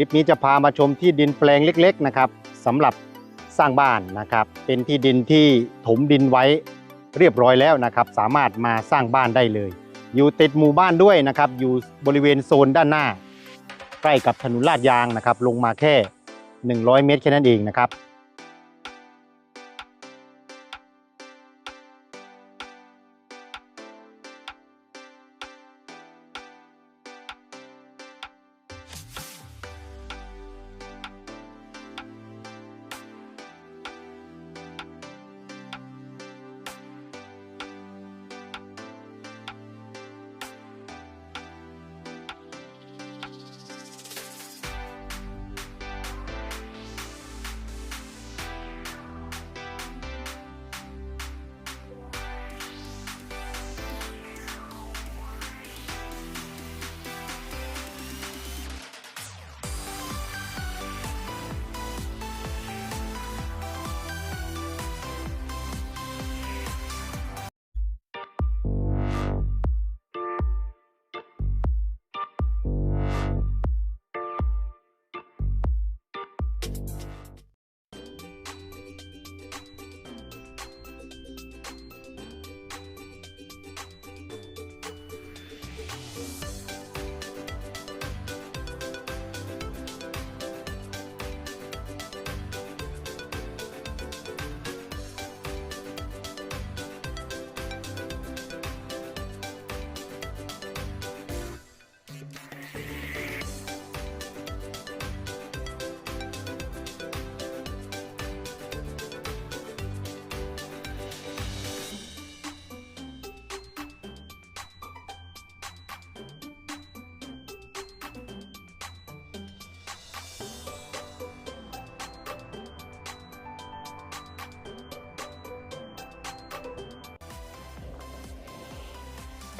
ลิปนี้จะพามาชมที่ดินแปลงเล็ก ๆ นะครับสำหรับสร้างบ้านนะครับ เป็นที่ดินที่ถมดินไว้เรียบร้อยแล้วนะครับ สามารถมาสร้างบ้านได้เลย อยู่ติดหมู่บ้านด้วยนะครับ อยู่บริเวณโซนด้านหน้า ใกล้กับถนนลาดยางนะครับ ลงมาแค่ 100 เมตรแค่นั้นเองนะครับ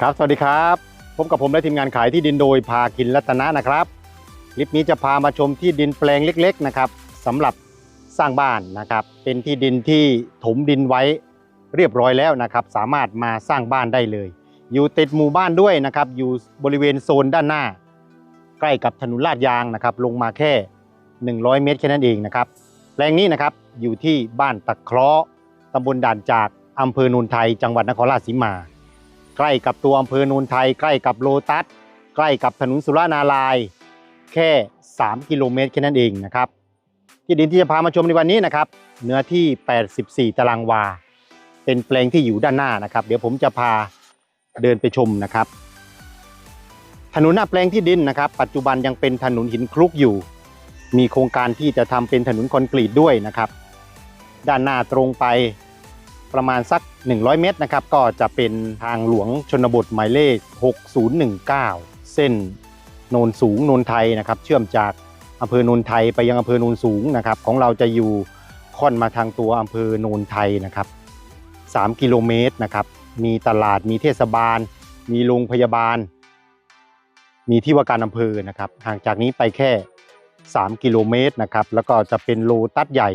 ครับ สวัสดีครับพบกับผมและทีมงานขายที่ดินโดยพากินรัตนะนะครับ คลิปนี้จะพามาชมที่ดินแปลงเล็กๆนะครับสำหรับสร้างบ้านนะครับ เป็นที่ดินที่ถมดินไว้เรียบร้อยแล้วนะครับ สามารถมาสร้างบ้านได้เลย อยู่ติดหมู่บ้านด้วยนะครับ อยู่บริเวณโซนด้านหน้า ใกล้กับถนนลาดยางนะครับ ลงมาแค่ 100 เมตรแค่นั้นเองนะครับแปลงนี้นะครับอยู่ที่บ้านตะเคราะห์ตำบลด่านจากอำเภอโนนไทย จังหวัดนครราชสีมา ใกล้กับตัวอำเภอโนนไทย ใกล้กับโลตัส ใกล้กับถนนสุรานาลาย แค่ 3 กิโลเมตรแค่นั้นเองนะครับ ที่ดินที่จะพามาชมในวันนี้นะครับ เนื้อที่ 84 ตารางวา เป็นแปลงที่อยู่ด้านหน้านะครับ เดี๋ยวผมจะพาเดินไปชมนะครับ ถนนหน้าแปลงที่ดินนะครับ ปัจจุบันยังเป็นถนนหินคลุกอยู่ มีโครงการที่จะทำเป็นถนนคอนกรีตด้วยนะครับ ด้านหน้าตรงไป ประมาณสัก 100 เมตรนะครับก็จะเป็นทางหลวงชนบทหมายเลข 6019 เส้นโนนสูงโนนไทยนะครับเชื่อมจากอำเภอโนนไทยไปยังอำเภอโนนสูงนะครับของเราจะอยู่ค่อนมาทางตัวอำเภอโนนไทยนะครับ 3 กิโลเมตรนะครับมีตลาดมีเทศบาล มีโรงพยาบาล มีที่ว่าการอำเภอนะครับห่างจากนี้ไปแค่ 3 กิโลเมตรนะครับแล้วก็จะเป็นโลตัสใหญ่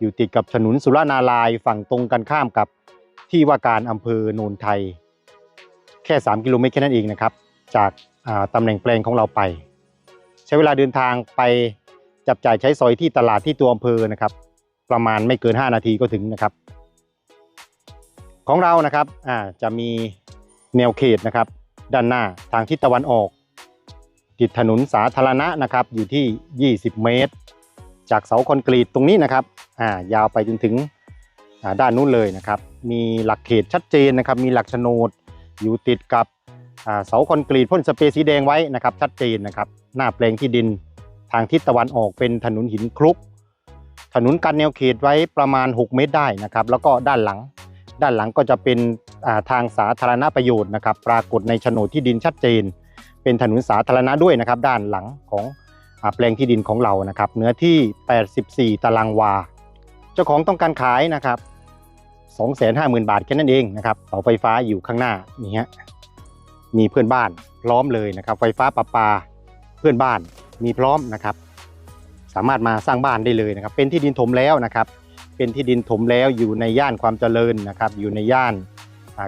อยู่ติดกับถนนสุรานาลายฝั่งตรงกันข้ามกับที่ว่าการอำเภอโนนไทย แค่ 3 กิโลเมตรแค่นั้นเองนะครับ จากาตำแหน่งแปลงของเราไป ใช้เวลาเดินทางไปจับจ่ายใช้สอยที่ตลาดที่ตัวอำเภอนะครับ ประมาณไม่เกิน 5 นาทีก็ถึงนะครับ ของเรานะครับจะมีแนวเขตนะครับ ด้านหน้าทางทิศตะวันออก ติดถนนสาธารณะนะครับอยู่ที่ 20 เมตร จากเสาคอนกรีตตรงนี้นะครับอ่ายาวไปจนถึงด้านนู้นเลยนะครับ มีหลักเขตชัดเจนนะครับ มีหลักโฉนดอยู่ติดกับเสาคอนกรีตพ่นสเปรย์สีแดงไว้นะครับ ชัดเจนนะครับ หน้าแปลงที่ดินทางทิศตะวันออกเป็นถนนหินคลุก ถนนกันแนวเขตไว้ประมาณ 6 เมตรได้นะครับ แล้วก็ด้านหลัง ด้านหลังก็จะเป็นาทางสาธารณประโยชน์นะครับ ปรากฏในโฉนดที่ดินชัดเจน เป็นถนนสาธารณะด้วยนะครับ ด้านหลังของ แปลงที่ดินของเรานะครับ เนื้อที่ 84 ตารางวา เจ้าของต้องการขายนะครับ250,000 บาทแค่นั้นเองนะครับเสาไฟฟ้าอยู่ข้างหน้านี่ฮะมีเพื่อนบ้านพร้อมเลยนะครับ ไฟฟ้าประปาเพื่อนบ้านมีพร้อมนะครับ สามารถมาสร้างบ้านได้เลยนะครับ เป็นที่ดินถมแล้วนะครับ เป็นที่ดินถมแล้วอยู่ในย่านความเจริญนะครับ อยู่ในย่าน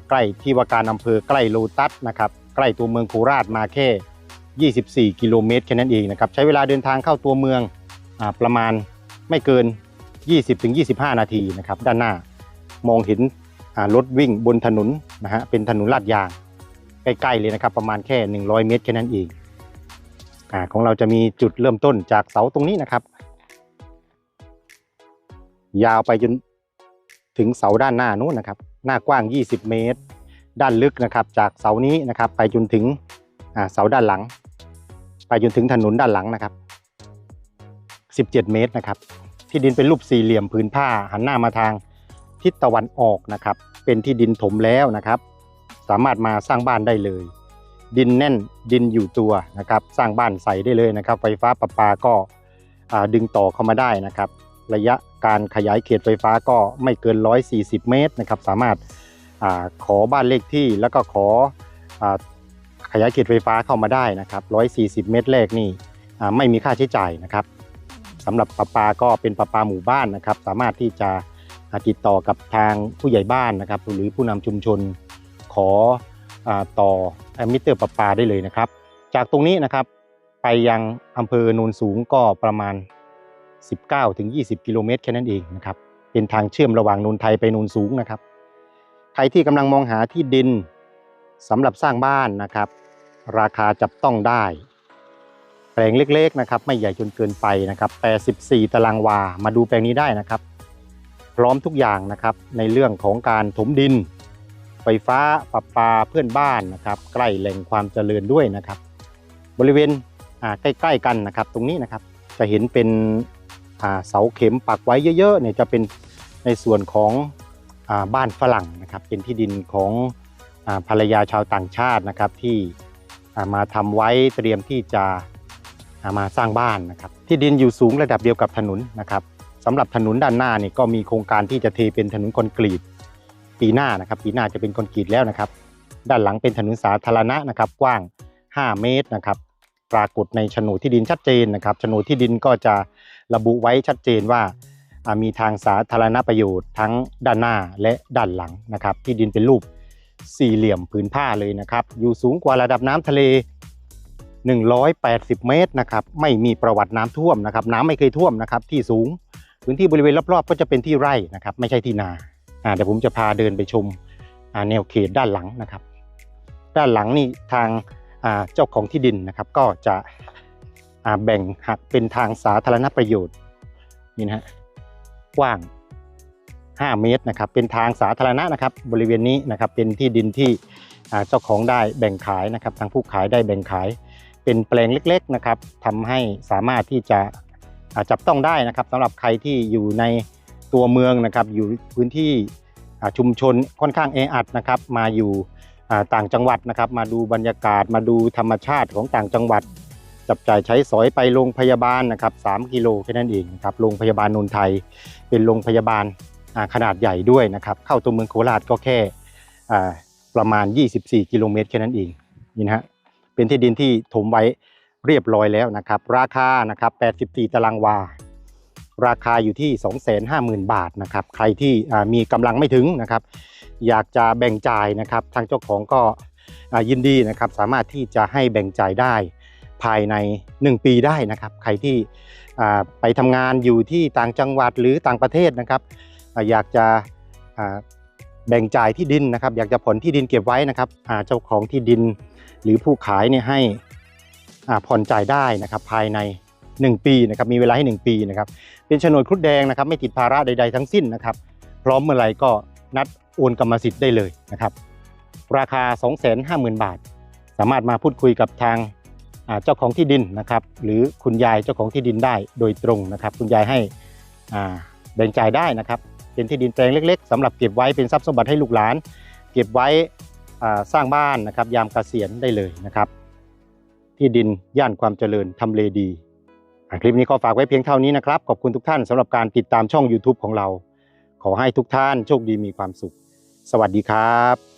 ใกล้ที่ว่าการอำเภอใกล้โลตัสนะครับ ใกล้ตัวเมืองโคราชมาแค่ 24 กิโลเมตรแค่นั้นเองนะครับใช้เวลาเดินทางเข้าตัวเมืองอประมาณไม่เกิน 20-25 นาทีนะครับด้านหน้ามองเห็นรถวิ่งบนถนนนะฮะเป็นถนนลาดยางใกล้ๆเลยนะครับประมาณแค่ 100 เมตรแค่นั้นเองอของเราจะมีจุดเริ่มต้นจากเสาตรงนี้นะครับ ยาวไปจนถึงเสาด้านหน้านู้นนะครับ หน้ากว้าง 20 เมตร ด้านลึกนะครับ จากเสานี้นะครับ ไปจนถึง เสาด้านหลัง ไปจนถึงถนนด้านหลังนะครับ 17 เมตรนะครับ ที่ดินเป็นรูปสี่เหลี่ยมผืนผ้าหันหน้ามาทางทิศตะวันออกนะครับ เป็นที่ดินถมแล้วนะครับ สามารถมาสร้างบ้านได้เลย ดินแน่นดินอยู่ตัวนะครับ สร้างบ้านใส่ได้เลยนะครับ ไฟฟ้าประปาก็ดึงต่อเข้ามาได้นะครับ ระยะการขยายเขตไฟฟ้าก็ไม่เกิน 140 เมตรนะครับ สามารถอขอบ้านเลขที่แล้วก็ขออ ขยายเขตไฟฟ้าเข้ามาได้นะครับ 140 เมตรแรกนี่ไม่มีค่าใช้จ่ายนะครับสำหรับประปาก็เป็นประปาหมู่บ้านนะครับ สามารถที่จะติดต่อกับทางผู้ใหญ่บ้านนะครับ หรือผู้นำชุมชนขออต่อมิเตอร์ประปาได้เลยนะครับ จากตรงนี้นะครับไปยังอำเภอโนนสูงก็ประมาณ 19ถึง20 กิโลเมตรแค่นั้นเองนะครับ เป็นทางเชื่อมระหว่างโนนไทยไปโนนสูงนะครับ ใครที่กำลังมองหาที่ดินสำหรับสร้างบ้านนะครับ ราคาจับต้องได้ แปลงเล็กๆนะครับไม่ใหญ่จนเกินไปนะครับ84 ตารางวา มาดูแปลงนี้ได้นะครับ พร้อมทุกอย่างนะครับในเรื่องของการถมดิน ไฟฟ้าประปาเพื่อนบ้านนะครับ ใกล้แหล่งความเจริญด้วยนะครับ บริเวณใกล้ๆกันนะครับ ตรงนี้นะครับจะเห็นเป็นเสาเข็มปักไว้เยอะๆเนี่ยจะเป็นในส่วนของอบ้านฝรั่งนะครับ เป็นที่ดินของอภรรยาชาวต่างชาตินะครับที่ มาทำไว้เตรียมที่จะามาสร้างบ้านนะครับ ที่ดินอยู่สูงระดับเดียวกับถนนนะครับสำหรับถนนด้านหน้านี่ก็มีโครงการที่จะเทเป็นถนนคอนกรีต ปีหน้านะครับ ปีหน้าจะเป็นคอนกรีตแล้วนะครับ ด้านหลังเป็นถนนสาธารณะนะครับ กว้าง 5 เมตรนะครับ ปรากฏในโฉนดที่ดินชัดเจนนะครับโฉนดที่ดินก็จะระบุไว้ชัดเจนว่าอ่ามีทางสาธารณประโยชน์ทั้งด้านหน้าและด้านหลังนะครับ ที่ดินเป็นรูป สี่เหลี่ยมผืนผ้าเลยนะครับ อยู่สูงกว่าระดับน้ำทะเล 180 เมตรนะครับ ไม่มีประวัติน้ำท่วมนะครับ น้ำไม่เคยท่วมนะครับ ที่สูง พื้นที่บริเวณรอบๆ ก็จะเป็นที่ไร่นะครับ ไม่ใช่ที่นาเดี๋ยวผมจะพาเดินไปชมแนวเขตด้านหลังนะครับ ด้านหลังนี่ทางเจ้าของที่ดินนะครับ ก็จะแบ่งหักเป็นทางสาธารณประโยชน์นี่นะฮะกว้าง 5 เมตรนะครับ เป็นทางสาธารณะนะครับ บริเวณนี้นะครับเป็นที่ดินที่เจ้าของได้แบ่งขายนะครับ ทางผู้ขายได้แบ่งขาย เป็นแปลงเล็กๆนะครับทำให้สามารถที่จะจับต้องได้นะครับสำหรับใครที่อยู่ในตัวเมืองนะครับ อยู่พื้นที่ชุมชนค่อนข้างแออัดนะครับ มาอยู่ต่างจังหวัดนะครับ มาดูบรรยากาศมาดูธรรมชาติของต่างจังหวัด จับจ่ายใช้สอยไปโรงพยาบาลนะครับ3กิโลแค่นั้นเองนะครับโรงพยาบาลนนทไทยเป็นโรงพยาบาล ขนาดใหญ่ด้วยนะครับ เข้าตัวเมืองโคราชก็แค่ประมาณ 24 กิโลเมตรแค่นั้นเองนี่นะฮะเป็นที่ดินที่ถมไว้เรียบร้อยแล้วนะครับ ราคานะครับ 84 ตารางวา ราคาอยู่ที่ 250,000 บาทนะครับ ใครที่มีกำลังไม่ถึงนะครับ อยากจะแบ่งจ่ายนะครับ ทางเจ้าของก็ยินดีนะครับ สามารถที่จะให้แบ่งจ่ายได้ภายใน 1 ปีได้นะครับ ใครที่ไปทำงานอยู่ที่ต่างจังหวัดหรือต่างประเทศนะครับ อยากจะแบ่งจ่ายที่ดินนะครับ อยากจะผ่อนที่ดินเก็บไว้นะครับเจ้าของที่ดินหรือผู้ขายเนี่ยให้ผ่อนจ่ายได้นะครับภายใน 1 ปีนะครับมีเวลาให้ 1 ปีนะครับเป็นโฉนดครุฑแดงนะครับ ไม่ติดภาระใด ๆ ทั้งสิ้นนะครับ พร้อมเมื่อไหร่ก็นัดโอนกรรมสิทธิ์ได้เลยนะครับ ราคา 250,000 บาท สามารถมาพูดคุยกับทางเจ้าของที่ดินนะครับ หรือคุณยายเจ้าของที่ดินได้โดยตรงนะครับ คุณยายให้แบ่งจ่ายได้นะครับ เป็นที่ดินแปลงเล็กๆสำหรับเก็บไว้เป็นทรัพย์สมบัติให้ลูกหลาน เก็บไว้สร้างบ้านนะครับยามเกษียณได้เลยนะครับ ที่ดินย่านความเจริญทำเลดีคลิปนี้ก็ฝากไว้เพียงเท่านี้นะครับ ขอบคุณทุกท่านสำหรับการติดตามช่อง YouTube ของเรา ขอให้ทุกท่านโชคดีมีความสุข สวัสดีครับ